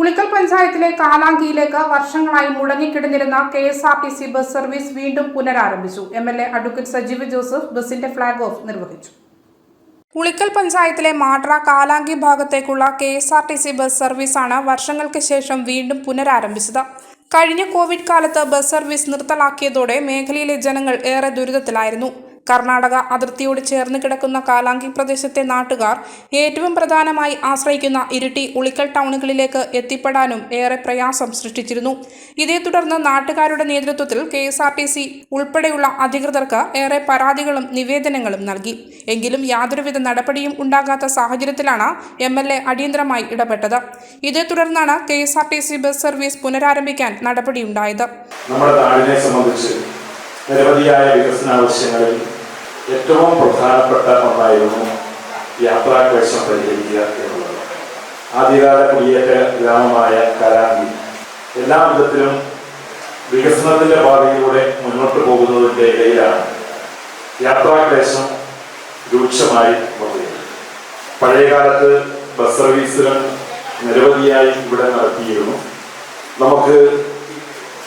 ഉളിക്കൽ പഞ്ചായത്തിലെ കാലാങ്കിയിലേക്ക് വർഷങ്ങളായി മുടങ്ങിക്കിടന്നിരുന്ന K S R T C bus service വീണ്ടും പുനരാരംഭിച്ചു. M L A advocate Sajeev Joseph ബസിന്റെ ഫ്ളാഗ് ഓഫ് നിർവഹിച്ചു. ഉളിക്കൽ പഞ്ചായത്തിലെ മാട്ര കാലാങ്കി ഭാഗത്തേക്കുള്ള K S R T C bus സർവീസാണ് വർഷങ്ങൾക്ക് ശേഷം വീണ്ടും പുനരാരംഭിച്ചത്. കഴിഞ്ഞ കോവിഡ് കാലത്ത് ബസ് സർവീസ് നിർത്തലാക്കിയതോടെ മേഖലയിലെ ജനങ്ങൾ ഏറെ ദുരിതത്തിലായിരുന്നു. കർണാടക അതിർത്തിയോട് ചേർന്ന് കിടക്കുന്ന കാലാങ്കി പ്രദേശത്തെ നാട്ടുകാർ ഏറ്റവും പ്രധാനമായി ആശ്രയിക്കുന്ന ഇരിട്ടി ഉളിക്കൽ ടൗണുകളിലേക്ക് എത്തിപ്പെടാനും ഏറെ പ്രയാസം സൃഷ്ടിച്ചിരുന്നു. ഇതേ തുടർന്ന് നാട്ടുകാരുടെ നേതൃത്വത്തിൽ കെ ഉൾപ്പെടെയുള്ള അധികൃതർക്ക് ഏറെ പരാതികളും നിവേദനങ്ങളും നൽകി. എങ്കിലും യാതൊരുവിധ നടപടിയും ഉണ്ടാകാത്ത സാഹചര്യത്തിലാണ് എം എൽ എ അടിയന്തരമായി ഇടപെട്ടത്. ഇതേ തുടർന്നാണ് K S R T C bus service പുനരാരംഭിക്കാൻ നടപടിയുണ്ടായത്. നമ്മുടെ നാടിനെ സംബന്ധിച്ച് നിരവധിയായ വികസന ആവശ്യങ്ങളിൽ ഏറ്റവും പ്രധാനപ്പെട്ട ഒന്നായിരുന്നു യാത്രാ ക്ലേശം പരിഹരിക്കുക എന്നുള്ളത്. ആദ്യകാല കുടിയേറ്റ ഗ്രാമമായ കരാന്തി. എല്ലാ വിധത്തിലും വികസനത്തിന്റെ പാതയിലൂടെ മുന്നോട്ട് പോകുന്നതിന്റെ ഇടയിലാണ് യാത്രാക്ലേശം രൂക്ഷമായി വന്നത് പഴയകാലത്ത് ബസ് സർവീസുകൾ നിരവധിയായി ഇവിടെ നടത്തിയിരുന്നു. നമുക്ക്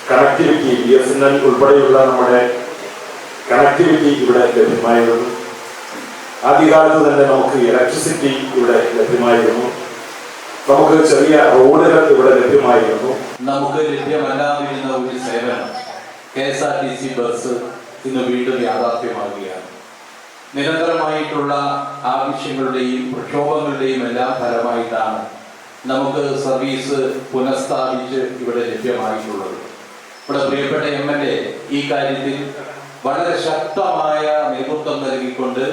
connectivity B S N L ഉൾപ്പെടെയുള്ള നമ്മുടെ കണക്ടിവിറ്റി ഇവിടെ ലഭ്യമായിരുന്നു. ആദ്യകാലത്ത് തന്നെ നമുക്ക് ഇലക്ട്രിസിറ്റി ഇവിടെ ലഭ്യമായിരുന്നു. നമുക്ക് ചെറിയ റോഡുകൾ ഇവിടെ ലഭ്യമായിരുന്നു. നമുക്ക് ലഭ്യമല്ലാതിരുന്ന ഒരു സേവനം K S R T C bus ഇന്ന് വീണ്ടും യാഥാർത്ഥ്യമാകുകയാണ് നിരന്തരമായിട്ടുള്ള ആവശ്യങ്ങളുടെയും പ്രക്ഷോഭങ്ങളുടെയും എല്ലാം ഫലമായിട്ടാണ് നമുക്ക് സർവീസ് പുനഃസ്ഥാപിച്ച് ഇവിടെ ലഭ്യമായിട്ടുള്ളത്. ഇവിടെ പ്രിയപ്പെട്ട എം എൽ എ ഈ കാര്യത്തിൽ വളരെ ശക്തമായ നേതൃത്വം നൽകിക്കൊണ്ട്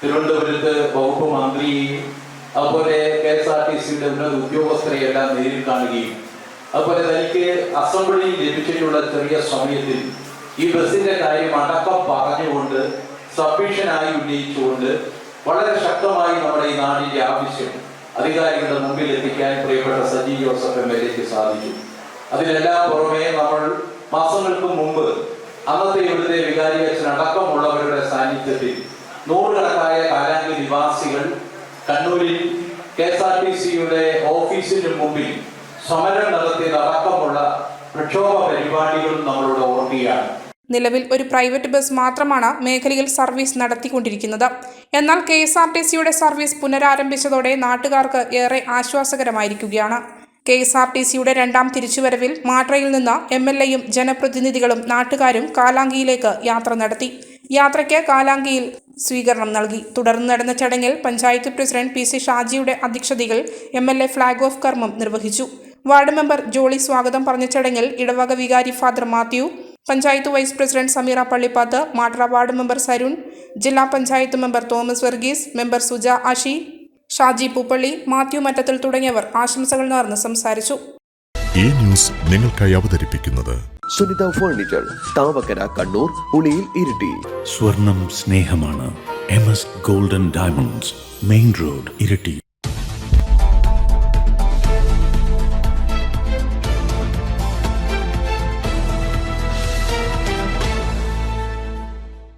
തിരുവനന്തപുരത്ത് വകുപ്പ് മന്ത്രിയെയും അതുപോലെ കെ എസ് ആർ ടി സിയുടെ ഉന്നത ഉദ്യോഗസ്ഥരെ എല്ലാം നേരിൽ കാണുകയും അതുപോലെ തനിക്ക് അസംബ്ലിയിൽ ലഭിച്ചിട്ടുള്ള ചെറിയ സമയത്തിൽ ഈ ബസിന്റെ കാര്യം അടക്കം പറഞ്ഞുകൊണ്ട് സഫീഷ്യനായി ഉന്നയിച്ചുകൊണ്ട് വളരെ ശക്തമായി നമ്മുടെ ഈ നാടിന്റെ ആവശ്യം അധികാരികളുടെ മുമ്പിൽ എത്തിക്കാൻ പ്രിയപ്പെട്ട സജി ജോസഫ് എം എൽ എക്ക് സാധിച്ചു അതിനെല്ലാം പുറമെ നമ്മൾ മാസങ്ങൾക്ക് മുമ്പ് അന്നത്തെ ഇവിടുത്തെ വികാരി അച്ഛൻ അടക്കമുള്ളവരുടെ സാന്നിധ്യത്തിൽ നൂറുകണക്കായ കാലാങ്കി നിവാസികൾ കണ്ണൂരിൽ കെ എസ് ആർ ടി സിയുടെ ഓഫീസിന് മുമ്പിൽ സമരം നടത്തിയത് അടക്കമുള്ള പ്രക്ഷോഭ പരിപാടികളും നമ്മളോട് ഓർക്കുകയാണ്. നിലവിൽ ഒരു പ്രൈവറ്റ് ബസ് മാത്രമാണ് മേഖലയിൽ സർവീസ് നടത്തിക്കൊണ്ടിരിക്കുന്നത്. എന്നാൽ കെ എസ് ആർ ടി സിയുടെ സർവീസ് പുനരാരംഭിച്ചതോടെ നാട്ടുകാർക്ക് ഏറെ ആശ്വാസകരമായിരിക്കുകയാണ്. കെ എസ് ആർ ടി സിയുടെ രണ്ടാം തിരിച്ചുവരവിൽ മാട്രയിൽ നിന്ന് എം എൽ എയും ജനപ്രതിനിധികളും നാട്ടുകാരും കാലാങ്കിയിലേക്ക് യാത്ര നടത്തി. യാത്രയ്ക്ക് കാലാങ്കിയിൽ സ്വീകരണം നൽകി. തുടർന്ന് നടന്ന ചടങ്ങിൽ പഞ്ചായത്ത് പ്രസിഡന്റ് പി സി ഷാജിയുടെ അധ്യക്ഷതയിൽ M L A flag off കർമ്മം നിർവഹിച്ചു. വാർഡ് മെമ്പർ ജോളി സ്വാഗതം പറഞ്ഞ ചടങ്ങിൽ ഇടവക വികാരി father Mathew panchayat vice president Sameera Pallippath Matra ward member Sarun ജില്ലാ പഞ്ചായത്ത് മെമ്പർ തോമസ് വർഗീസ് മെമ്പർ സുജ ആഷി ഷാജി പൂപ്പള്ളി മാത്യു മറ്റത്തിൽ തുടങ്ങിയവർ ആശംസകൾ നേർന്ന് സംസാരിച്ചു. ഈ ന്യൂസ് നിങ്ങൾക്കായി അവതരിപ്പിക്കുന്നത് സുനിത ഫർണിച്ചർ താവക്കര കണ്ണൂർ ഉളിയിൽ ഇരിട്ടി. സ്വർണം സ്നേഹമാണ്. M S golden diamonds main road Iritty.